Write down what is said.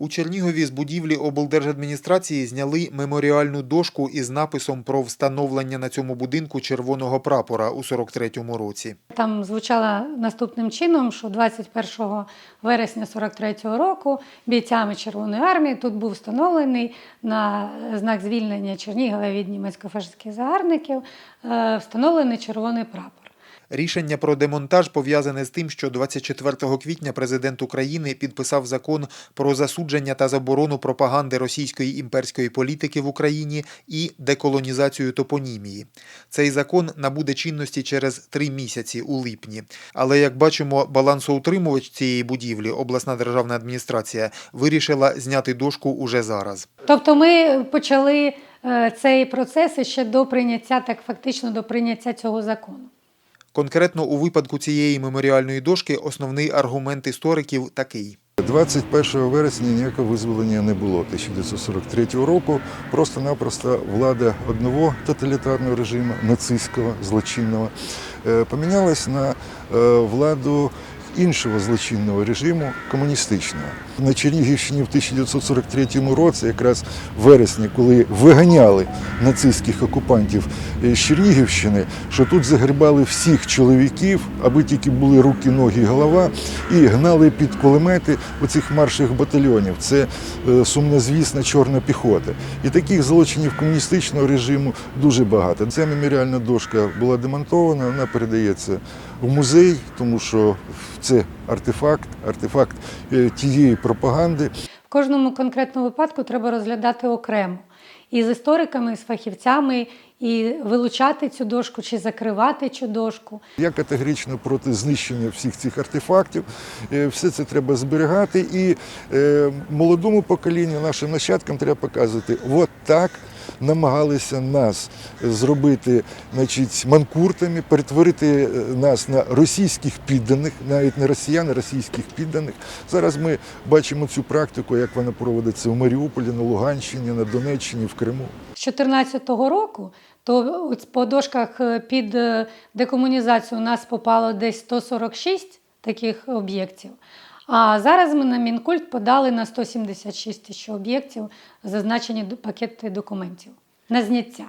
У Чернігові з будівлі облдержадміністрації зняли меморіальну дошку із написом про встановлення на цьому будинку червоного прапора у 43-му році. Там звучало наступним чином, що 21 вересня 43-го року бійцями Червоної армії тут був встановлений на знак звільнення Чернігова від німецько-фашистських загарбників, е, встановлений червоний прапор. Рішення про демонтаж пов'язане з тим, що 24 квітня президент України підписав закон про засудження та заборону пропаганди російської імперської політики в Україні і деколонізацію топонімії. Цей закон набуде чинності через три місяці у липні. Але як бачимо, балансоутримувач цієї будівлі, обласна державна адміністрація, вирішила зняти дошку уже зараз. Тобто ми почали е, цей процес ще до прийняття, так фактично до прийняття цього закону. Конкретно у випадку цієї меморіальної дошки основний аргумент істориків такий. 21 вересня ніякого визволення не було 1943 року. Просто-напросто влада одного тоталітарного режиму, нацистського, злочинного, е, помінялась на е, владу іншого злочинного режиму комуністичного. На Чернігівщині в 1943 році, якраз в вересні, коли виганяли нацистських окупантів з Чернігівщини, що тут загрібали всіх чоловіків, аби тільки були руки, ноги голова, і гнали під кулемети оцих марших батальйонів. Це е, сумнозвісна чорна піхота. І таких злочинів комуністичного режиму дуже багато. Ця меморіальна дошка була демонтована, вона передається в музей, тому що це артефакт, артефакт е, тієї пропаганди, В кожному конкретному випадку треба розглядати окремо і з істориками, і з фахівцями, і вилучати цю дошку чи закривати цю дошку. Я категорично проти знищення всіх цих артефактів. Е, Все це треба зберігати. І е, молодому поколінню, нашим нащадкам треба показувати, от так намагалися нас зробити значить, манкуртами, перетворити е, нас на російських підданих, навіть не росіян, а російських підданих. Зараз ми бачимо цю практику, як вона проводиться в Маріуполі, на Луганщині, на Донеччині, в Криму. З 2014 року то по дошках е, під е, декомунізацію у нас попало десь 146 таких об'єктів. А зараз ми на Мінкульт подали на 176 тисяч об'єктів зазначені пакети документів на зняття.